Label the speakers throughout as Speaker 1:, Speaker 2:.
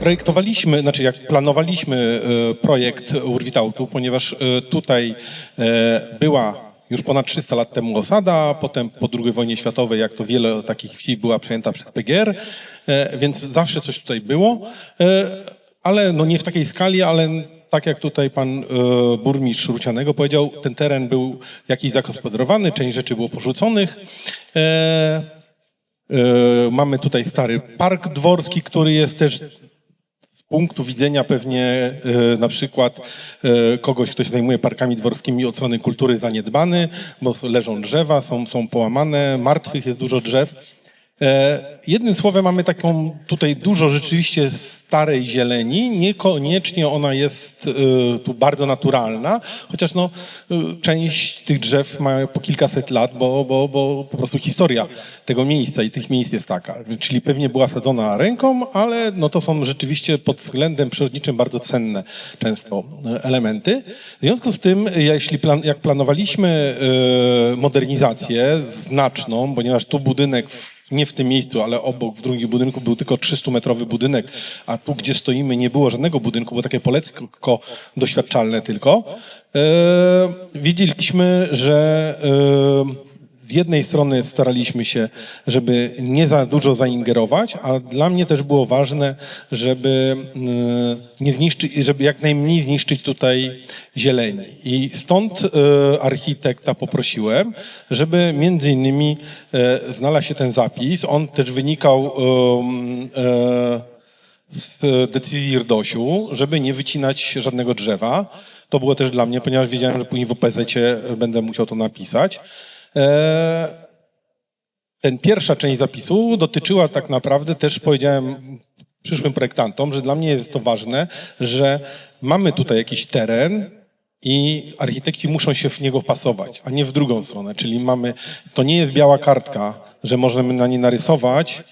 Speaker 1: projektowaliśmy, znaczy jak planowaliśmy e, projekt Urwitautu, ponieważ e, tutaj e, była już ponad 300 lat temu osada, potem po II wojnie światowej, jak to wiele takich wsi była przejęta przez PGR, więc zawsze coś tutaj było, ale no nie w takiej skali, ale tak jak tutaj pan burmistrz Rucianego powiedział, ten teren był jakiś zagospodarowany, część rzeczy było porzuconych. Mamy tutaj stary park dworski, który jest też punktu widzenia pewnie e, na przykład e, kogoś, kto się zajmuje parkami dworskimi od strony kultury zaniedbany, bo leżą drzewa, są, są połamane, martwych jest dużo drzew. E, Jednym słowem mamy taką tutaj dużo rzeczywiście starej zieleni, niekoniecznie ona jest e, tu bardzo naturalna, chociaż no, e, część tych drzew ma po kilkaset lat, bo, bo, bo po prostu historia tego miejsca i tych miejsc jest taka. Czyli pewnie była sadzona ręką, ale no to są rzeczywiście pod względem przyrodniczym bardzo cenne często elementy. W związku z tym, jeśli plan, jak planowaliśmy modernizację znaczną, ponieważ tu budynek w nie w tym miejscu, ale obok, w drugim budynku był tylko 300-metrowy budynek, a tu, gdzie stoimy, nie było żadnego budynku, było takie polecko doświadczalne tylko. E, wiedzieliśmy, że z jednej strony staraliśmy się, żeby nie za dużo zaingerować, a dla mnie też było ważne, żeby e, nie zniszczyć, żeby jak najmniej zniszczyć tutaj zieleni. I stąd e, architekta poprosiłem, żeby między innymi e, znalazł się ten zapis. On też wynikał z decyzji RDOŚ-u, żeby nie wycinać żadnego drzewa. To było też dla mnie, ponieważ wiedziałem, że później w OPZ-cie będę musiał to napisać. E, ten pierwsza część zapisu dotyczyła tak naprawdę też powiedziałem przyszłym projektantom, że dla mnie jest to ważne, że mamy tutaj jakiś teren i architekci muszą się w niego wpasować, a nie w drugą stronę. Czyli mamy, to nie jest biała kartka, że możemy na nie narysować,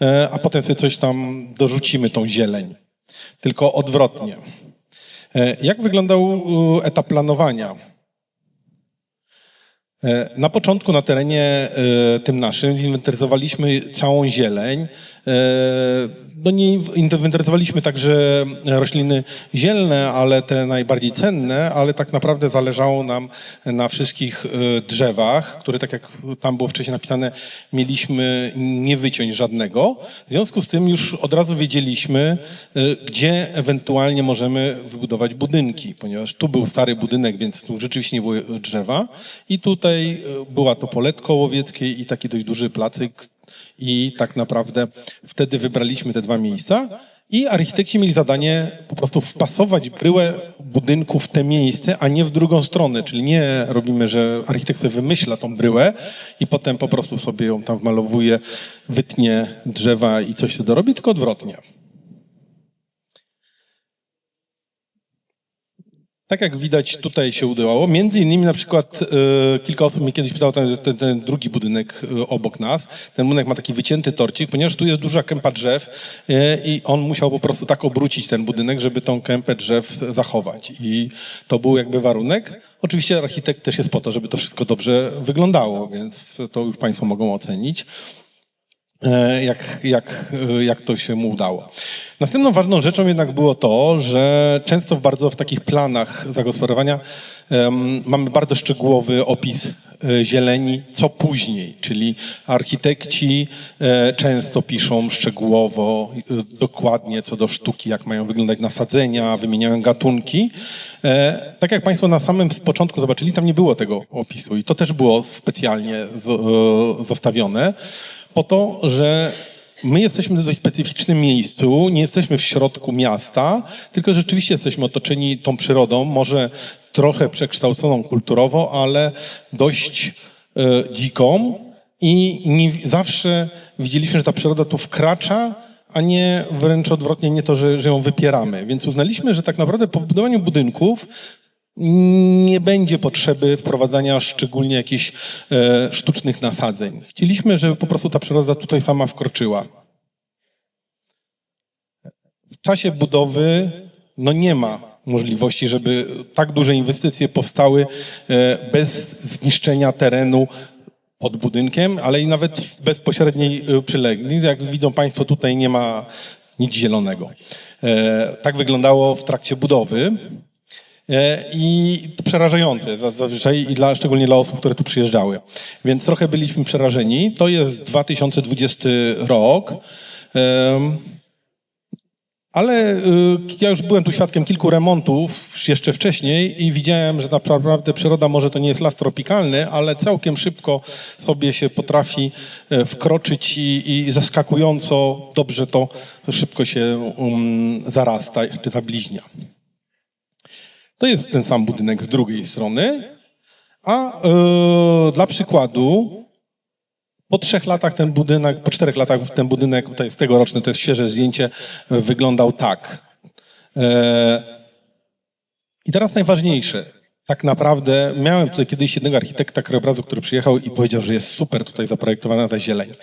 Speaker 1: e, a potem sobie coś tam dorzucimy, tą zieleń. Tylko odwrotnie. E, Jak wyglądał etap planowania? E, Na początku na terenie e, tym naszym zinwentaryzowaliśmy całą zieleń. E, No nie inwentaryzowaliśmy także rośliny zielne, ale te najbardziej cenne, ale tak naprawdę zależało nam na wszystkich drzewach, które tak jak tam było wcześniej napisane, mieliśmy nie wyciąć żadnego. W związku z tym już od razu wiedzieliśmy, gdzie ewentualnie możemy wybudować budynki, ponieważ tu był stary budynek, więc tu rzeczywiście nie było drzewa i tutaj e, była to poletko łowieckie i taki dość duży placyk i tak naprawdę wtedy wybraliśmy te dwa miejsca i architekci mieli zadanie po prostu wpasować bryłę budynku w te miejsce, a nie w drugą stronę, czyli nie robimy, że architekt sobie wymyśla tą bryłę i potem po prostu sobie ją tam wmalowuje, wytnie drzewa i coś sobie dorobi, tylko odwrotnie. Tak jak widać, tutaj się udało. Między innymi na przykład e, kilka osób mnie kiedyś pytało, ten, ten, ten drugi budynek e, obok nas. Ten budynek ma taki wycięty torcik, ponieważ tu jest duża kępa drzew e, i on musiał po prostu tak obrócić ten budynek, żeby tą kępę drzew zachować. I to był jakby warunek. Oczywiście architekt też jest po to, żeby to wszystko dobrze wyglądało, więc to już Państwo mogą ocenić jak, jak, e, jak to się mu udało. Następną ważną rzeczą jednak było to, że często w bardzo w takich planach zagospodarowania em, mamy bardzo szczegółowy opis e, zieleni, co później, czyli architekci e, często piszą szczegółowo, e, dokładnie co do sztuki, jak mają wyglądać nasadzenia, wymieniają gatunki. E, tak jak Państwo na samym początku zobaczyli, tam nie było tego opisu i to też było specjalnie e, zostawione po to, że my jesteśmy w dość specyficznym miejscu, nie jesteśmy w środku miasta, tylko rzeczywiście jesteśmy otoczeni tą przyrodą, może trochę przekształconą kulturowo, ale dość e, dziką i nie, zawsze widzieliśmy, że ta przyroda tu wkracza, a nie wręcz odwrotnie, nie to, że, że ją wypieramy. Więc uznaliśmy, że tak naprawdę po wybudowaniu budynków nie będzie potrzeby wprowadzania szczególnie jakichś e, sztucznych nasadzeń. Chcieliśmy, żeby po prostu ta przyroda tutaj sama wkroczyła. W czasie budowy no nie ma możliwości, żeby tak duże inwestycje powstały e, bez zniszczenia terenu pod budynkiem, ale i nawet w bezpośredniej e, przylegli. Jak widzą Państwo, tutaj nie ma nic zielonego. E, tak wyglądało w trakcie budowy. E, I przerażające za- zazwyczaj i dla, szczególnie dla osób, które tu przyjeżdżały. Więc trochę byliśmy przerażeni. To jest 2020 rok. Ale y, ja już byłem tu świadkiem kilku remontów jeszcze wcześniej i widziałem, że naprawdę przyroda może to nie jest las tropikalny, ale całkiem szybko sobie się potrafi e, wkroczyć i, i zaskakująco dobrze to szybko się um, zarasta czy zabliźnia. To jest ten sam budynek z drugiej strony, a e, dla przykładu po trzech latach ten budynek, po czterech latach ten budynek, to jest tegoroczne, to jest świeże zdjęcie, e, wyglądał tak. E, I teraz najważniejsze. Tak naprawdę miałem tutaj kiedyś jednego architekta krajobrazu, który przyjechał i powiedział, że jest super tutaj zaprojektowana ta zieleń.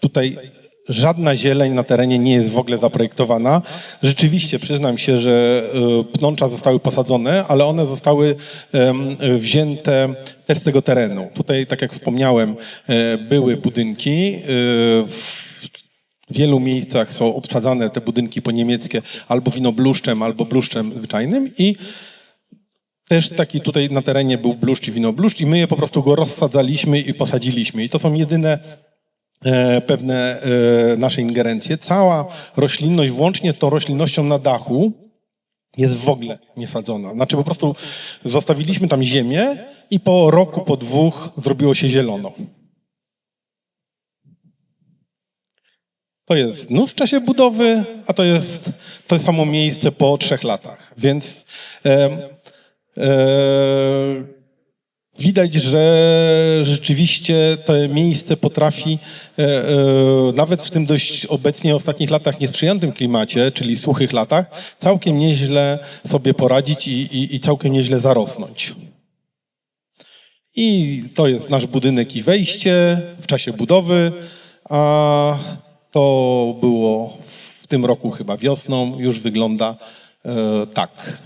Speaker 1: Tutaj żadna zieleń na terenie nie jest w ogóle zaprojektowana. Rzeczywiście przyznam się, że e, pnącza zostały posadzone, ale one zostały wzięte też z tego terenu. Tutaj, tak jak wspomniałem, e, były budynki. e, w wielu miejscach są obsadzane te budynki po niemieckie albo winobluszczem, albo bluszczem zwyczajnym i też taki tutaj na terenie był bluszcz i winobluszcz i my je po prostu go rozsadzaliśmy i posadziliśmy. I to są jedyne pewne e, nasze ingerencje. Cała roślinność, włącznie tą roślinnością na dachu, jest w ogóle niesadzona. Znaczy po prostu zostawiliśmy tam ziemię i po roku, po dwóch zrobiło się zielono. To jest znów w czasie budowy, a to jest to samo miejsce po trzech latach. Więc e, e, widać, że rzeczywiście to miejsce potrafi e, e, nawet w tym dość obecnie ostatnich latach niesprzyjantym klimacie, czyli suchych latach, całkiem nieźle sobie poradzić i, i, i całkiem nieźle zarosnąć. I to jest nasz budynek i wejście w czasie budowy, a to było w tym roku chyba wiosną, już wygląda e, tak.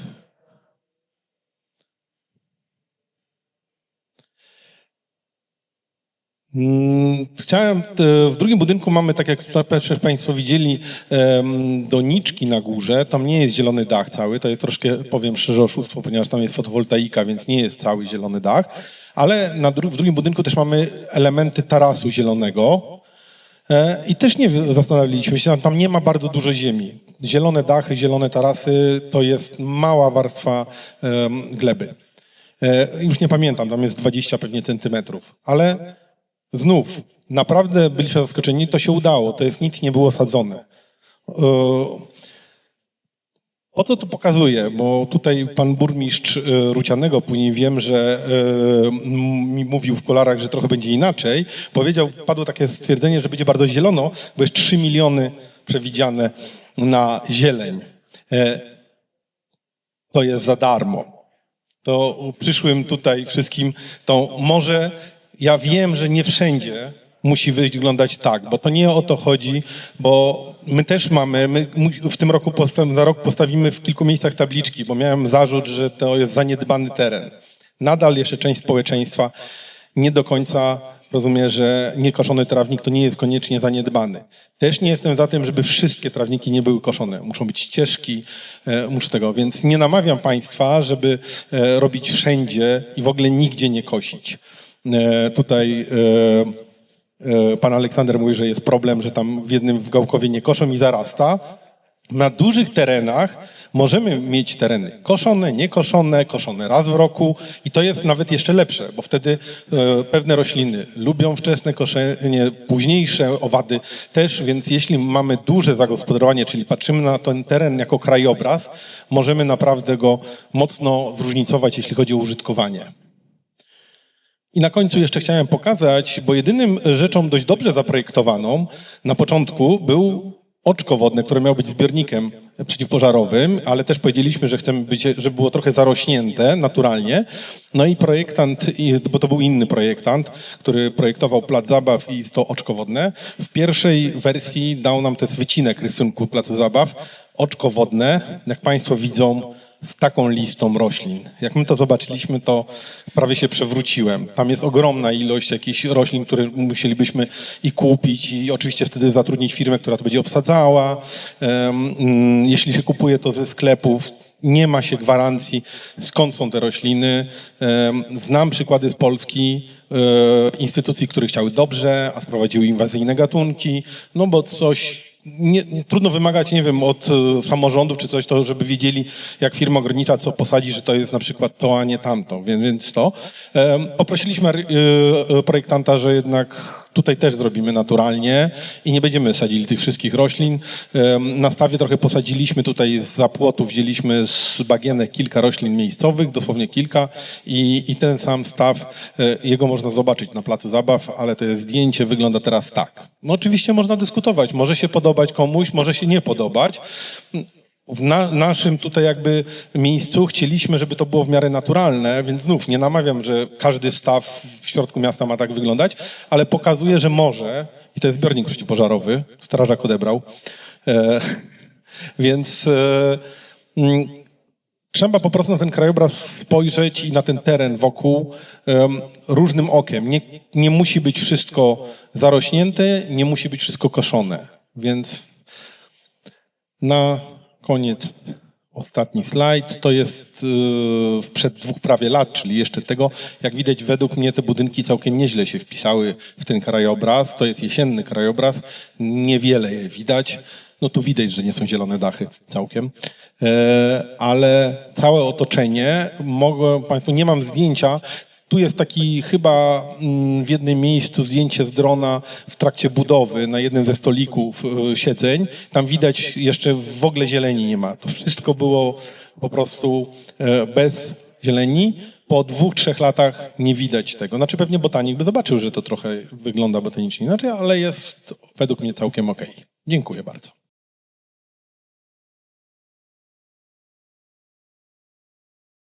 Speaker 1: Chciałem, e, w drugim budynku mamy, tak jak pewnie Państwo widzieli, doniczki na górze. Tam nie jest zielony dach cały, to jest troszkę, powiem szczerze, oszustwo, ponieważ tam jest fotowoltaika, więc nie jest cały zielony dach. Ale dru- w drugim budynku też mamy elementy tarasu zielonego. E, I też nie zastanawialiśmy się, tam nie ma bardzo dużo ziemi. Zielone dachy, zielone tarasy to jest mała warstwa gleby. E, Już nie pamiętam, tam jest 20 pewnie centymetrów, ale znów, naprawdę byliśmy zaskoczeni, to się udało, to jest nic nie było sadzone. E, Po co to pokazuję? Bo tutaj pan burmistrz e, Rucianego, później wiem, że e, mi mówił w kolarach, że trochę będzie inaczej. Powiedział, padło takie stwierdzenie, że będzie bardzo zielono, bo jest 3 miliony przewidziane na zieleń. To jest za darmo to przyszłym tutaj wszystkim, to może ja wiem, że nie wszędzie musi wyglądać tak, bo to nie o to chodzi, bo my też mamy, my w tym roku, za rok postawimy w kilku miejscach tabliczki, bo miałem zarzut, że to jest zaniedbany teren. Nadal jeszcze część społeczeństwa nie do końca rozumie, że niekoszony trawnik to nie jest koniecznie zaniedbany. Też nie jestem za tym, żeby wszystkie trawniki nie były koszone. Muszą być ścieżki, e, muszę tego, więc nie namawiam Państwa, żeby e, robić wszędzie i w ogóle nigdzie nie kosić. E, tutaj e, e, pan Aleksander mówi, że jest problem, że tam w jednym w Gałkowie nie koszą i zarasta. Na dużych terenach możemy mieć tereny koszone, niekoszone, koszone raz w roku i to jest nawet jeszcze lepsze, bo wtedy pewne rośliny lubią wczesne koszenie, późniejsze owady też, więc jeśli mamy duże zagospodarowanie, czyli patrzymy na ten teren jako krajobraz, możemy naprawdę go mocno zróżnicować, jeśli chodzi o użytkowanie. I na końcu jeszcze chciałem pokazać, bo jedynym rzeczą dość dobrze zaprojektowaną na początku był oczko wodne, które miało być zbiornikiem przeciwpożarowym, ale też powiedzieliśmy, że chcemy, być, żeby było trochę zarośnięte naturalnie. No i projektant, bo to był inny projektant, który projektował plac zabaw i to oczko wodne. W pierwszej wersji dał nam też wycinek rysunku placu zabaw. Oczko wodne, jak Państwo widzą, z taką listą roślin. Jak my to zobaczyliśmy, to prawie się przewróciłem. Tam jest ogromna ilość jakichś roślin, które musielibyśmy i kupić, i oczywiście wtedy zatrudnić firmę, która to będzie obsadzała. Mm, Jeśli się kupuje to ze sklepów, nie ma się gwarancji, skąd są te rośliny. Znam przykłady z Polski, e, instytucji, które chciały dobrze, a sprowadziły inwazyjne gatunki, no bo coś nie, trudno wymagać, nie wiem, od e, samorządów czy coś, to żeby wiedzieli, jak firma ogrodnicza co posadzi, że to jest na przykład to, a nie tamto, więc, więc to. Poprosiliśmy e, e, projektanta, że jednak tutaj też zrobimy naturalnie i nie będziemy sadzili tych wszystkich roślin. Na stawie trochę posadziliśmy tutaj z zapłotu, wzięliśmy z bagienek kilka roślin miejscowych, dosłownie kilka i, i ten sam staw, e, jego można zobaczyć na placu zabaw, ale to jest zdjęcie, wygląda teraz tak. No oczywiście można dyskutować, może się podobać komuś, może się nie podobać. W na, naszym tutaj jakby miejscu chcieliśmy, żeby to było w miarę naturalne, więc znów nie namawiam, że każdy staw w środku miasta ma tak wyglądać, ale pokazuje, że może, i to jest zbiornik przeciwpożarowy, strażak odebrał, e, więc e, mm, trzeba po prostu na ten krajobraz spojrzeć i na ten teren wokół em, różnym okiem. Nie, nie musi być wszystko zarośnięte, nie musi być wszystko koszone, więc na koniec ostatni slajd. To jest yy, sprzed dwóch prawie lat, czyli jeszcze tego. Jak widać, według mnie te budynki całkiem nieźle się wpisały w ten krajobraz. To jest jesienny krajobraz. Niewiele je widać. No tu widać, że nie są zielone dachy całkiem. E, ale całe otoczenie, mogę Państwu, nie mam zdjęcia, tu jest taki chyba mm, w jednym miejscu zdjęcie z drona w trakcie budowy na jednym ze stolików e, siedzeń. Tam widać jeszcze w ogóle zieleni nie ma. To wszystko było po prostu e, bez zieleni. Po dwóch, trzech latach nie widać tego. Znaczy pewnie botanik by zobaczył, że to trochę wygląda botanicznie inaczej, ale jest według mnie całkiem okej. Dziękuję bardzo.